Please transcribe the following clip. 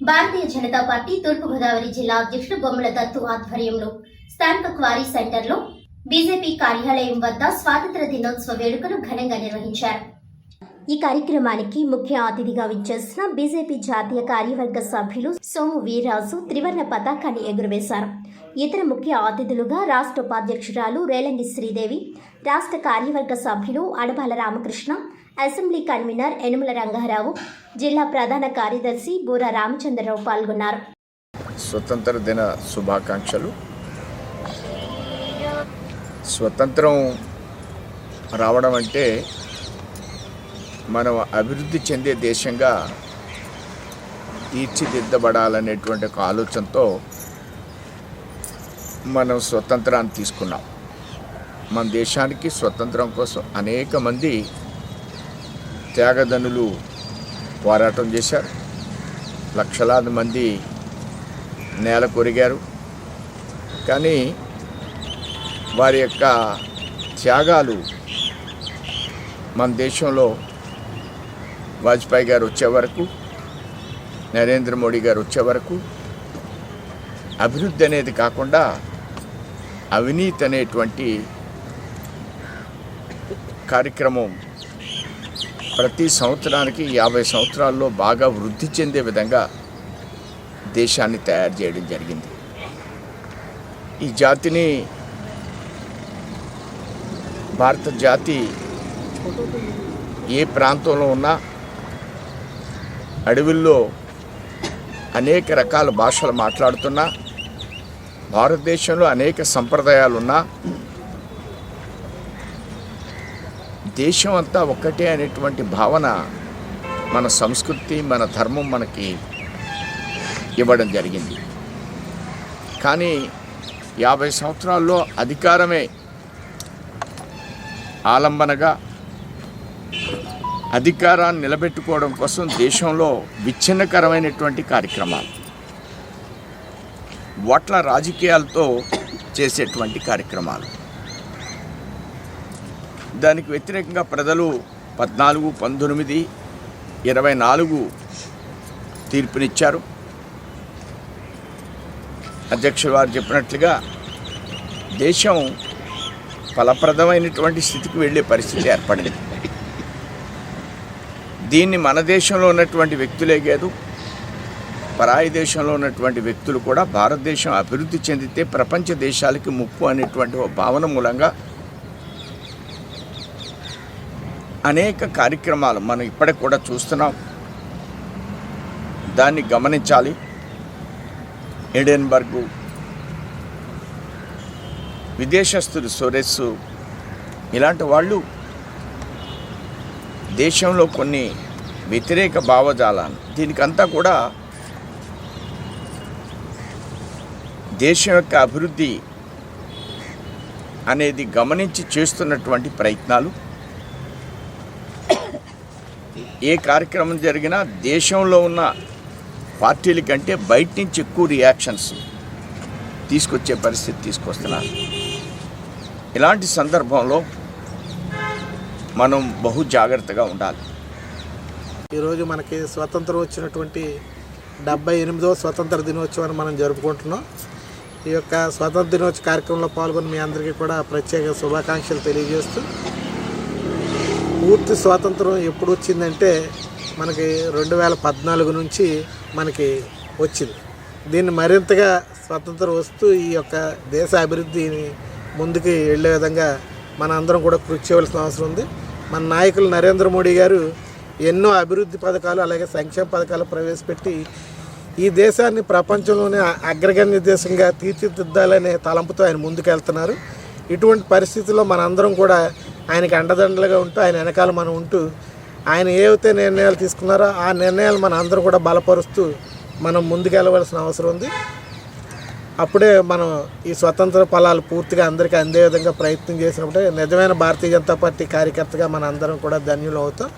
Bharatiya Janata party తూర్పుగోదావరి జిల్లా అధ్యక్షుడు బొమ్మల దత్తు ఆధ్వర్యంలో స్థానిక క్వారీ సెంటర్లో బీజేపీ కార్యాలయం వద్ద స్వాతంత్ర దినోత్సవ వేడుకలు ఘనంగా నిర్వహించారు. ఈ కార్యక్రమానికి ముఖ్య అతిథిగా విచ్చేసిన బీజేపీ జాతీయ కార్యవర్గ సభ్యులు సోము వీర్రాజు త్రివర్ణ పతాకాన్ని ఎగురవేశారు. ఇతర ముఖ్య అతిథులుగా రాష్ట్ర ఉపాధ్యక్షురాలు రేలంగి శ్రీదేవి రాష్ట్ర కార్యవర్గ సభ్యులు అడబాల రామకృష్ణ అసెంబ్లీ కన్వీనర్ యనుమల రంగారావు జిల్లా ప్రధాన కార్యదర్శి బూర రామచంద్రరావు పాల్గొన్నారు. స్వతంత్ర దిన శుభాకాంక్షలు. స్వతంత్రం రావడం అంటే మనం అభివృద్ధి చెందే దేశంగా తీర్చిదిద్దబడాలనేటువంటి ఒక ఆలోచనతో మనం స్వతంత్రాన్ని తీసుకున్నాం. మన దేశానికి స్వతంత్రం కోసం అనేక మంది త్యాగధనులు పోరాటం చేశారు. లక్షలాది మంది నేల కొరిగారు. కానీ వారి యొక్క త్యాగాలు మన దేశంలో వాజ్పేయి గారు వచ్చే వరకు నరేంద్ర మోడీ గారు వచ్చే వరకు అభివృద్ధి అనేది కాకుండా అవినీతి అనేటువంటి కార్యక్రమం ప్రతి సంవత్సరానికి యాభై సంవత్సరాల్లో బాగా వృద్ధి చెందే విధంగా దేశాన్ని తయారు చేయడం జరిగింది. ఈ జాతిని భారత జాతి ఏ ప్రాంతంలో ఉన్నా అడవుల్లో అనేక రకాల భాషలు మాట్లాడుతున్నా భారతదేశంలో అనేక సంప్రదాయాలు ఉన్నా దేశం అంతా ఒక్కటే అనేటువంటి భావన మన సంస్కృతి మన ధర్మం మనకి ఇవ్వడం జరిగింది. కానీ యాభై సంవత్సరాల్లో అధికారమే ఆలంబనగా అధికారాన్ని నిలబెట్టుకోవడం కోసం దేశంలో విచ్ఛిన్నకరమైనటువంటి కార్యక్రమాలు ఓట్ల రాజకీయాలతో చేసేటువంటి కార్యక్రమాలు. దానికి వ్యతిరేకంగా ప్రజలు పద్నాలుగు పంతొమ్మిది ఇరవై నాలుగు తీర్పునిచ్చారు. అధ్యక్షుడు వారు చెప్పినట్లుగా దేశం ఫలప్రదమైనటువంటి స్థితికి వెళ్ళే పరిస్థితి ఏర్పడింది. దీన్ని మన దేశంలో ఉన్నటువంటి వ్యక్తులే కాదు పరాయి దేశంలో ఉన్నటువంటి వ్యక్తులు కూడా భారతదేశం అభివృద్ధి చెందితే ప్రపంచ దేశాలకి ముప్పు అనేటువంటి భావన మూలంగా అనేక కార్యక్రమాలు మనం ఇప్పటికి కూడా చూస్తున్నాం. దాన్ని గమనించాలి. ఎడెన్బర్గు విదేశస్తులు సొరెస్ ఇలాంటి వాళ్ళు దేశంలో కొన్ని వ్యతిరేక భావజాలాన్ని దీనికంతా కూడా దేశం యొక్క అభివృద్ధి అనేది గమనించి చేస్తున్నటువంటి ప్రయత్నాలు. ఏ కార్యక్రమం జరిగినా దేశంలో ఉన్న పార్టీల కంటే బయట నుంచి ఎక్కువ రియాక్షన్స్ తీసుకొచ్చే పరిస్థితి తీసుకొస్తున్నారు. ఇలాంటి సందర్భంలో మనం బహు జాగ్రత్తగా ఉండాలి. ఈరోజు మనకి స్వతంత్రం వచ్చినటువంటి డెబ్బై ఎనిమిదవ స్వతంత్ర దినోత్సవాన్ని మనం జరుపుకుంటున్నాం. ఈ యొక్క స్వతంత్ర దినోత్సవ కార్యక్రమంలో పాల్గొని మీ అందరికీ కూడా ప్రత్యేక శుభాకాంక్షలు తెలియజేస్తూ పూర్తి స్వాతంత్రం ఎప్పుడు వచ్చిందంటే మనకి రెండు వేల పద్నాలుగు నుంచి మనకి వచ్చింది. దీన్ని మరింతగా స్వతంత్రం వస్తూ ఈ యొక్క దేశ అభివృద్ధిని ముందుకు వెళ్ళే విధంగా మన అందరం కూడా కృషి చేయవలసిన అవసరం ఉంది. మన నాయకులు నరేంద్ర మోడీ గారు ఎన్నో అభివృద్ధి పథకాలు అలాగే సంక్షేమ పథకాలు ప్రవేశపెట్టి ఈ దేశాన్ని ప్రపంచంలోనే అగ్రగణ్య దేశంగా తీర్చిదిద్దాలనే తలంపుతో ఆయన ముందుకెళ్తున్నారు. ఇటువంటి పరిస్థితుల్లో మనందరం కూడా ఆయనకి అండదండలుగా ఉంటూ ఆయన వెనకాల మనం ఉంటూ ఆయన ఏవైతే నిర్ణయాలు తీసుకున్నారో ఆ నిర్ణయాలు మన అందరూ కూడా బలపరుస్తూ మనం ముందుకెళ్ళవలసిన అవసరం ఉంది. అప్పుడే మనం ఈ స్వతంత్ర ఫలాలు పూర్తిగా అందరికీ అందే విధంగా ప్రయత్నం చేసినప్పుడే నిజమైన భారతీయ జనతా పార్టీ కార్యకర్తగా మన అందరం కూడా ధన్యులు అవుతాం.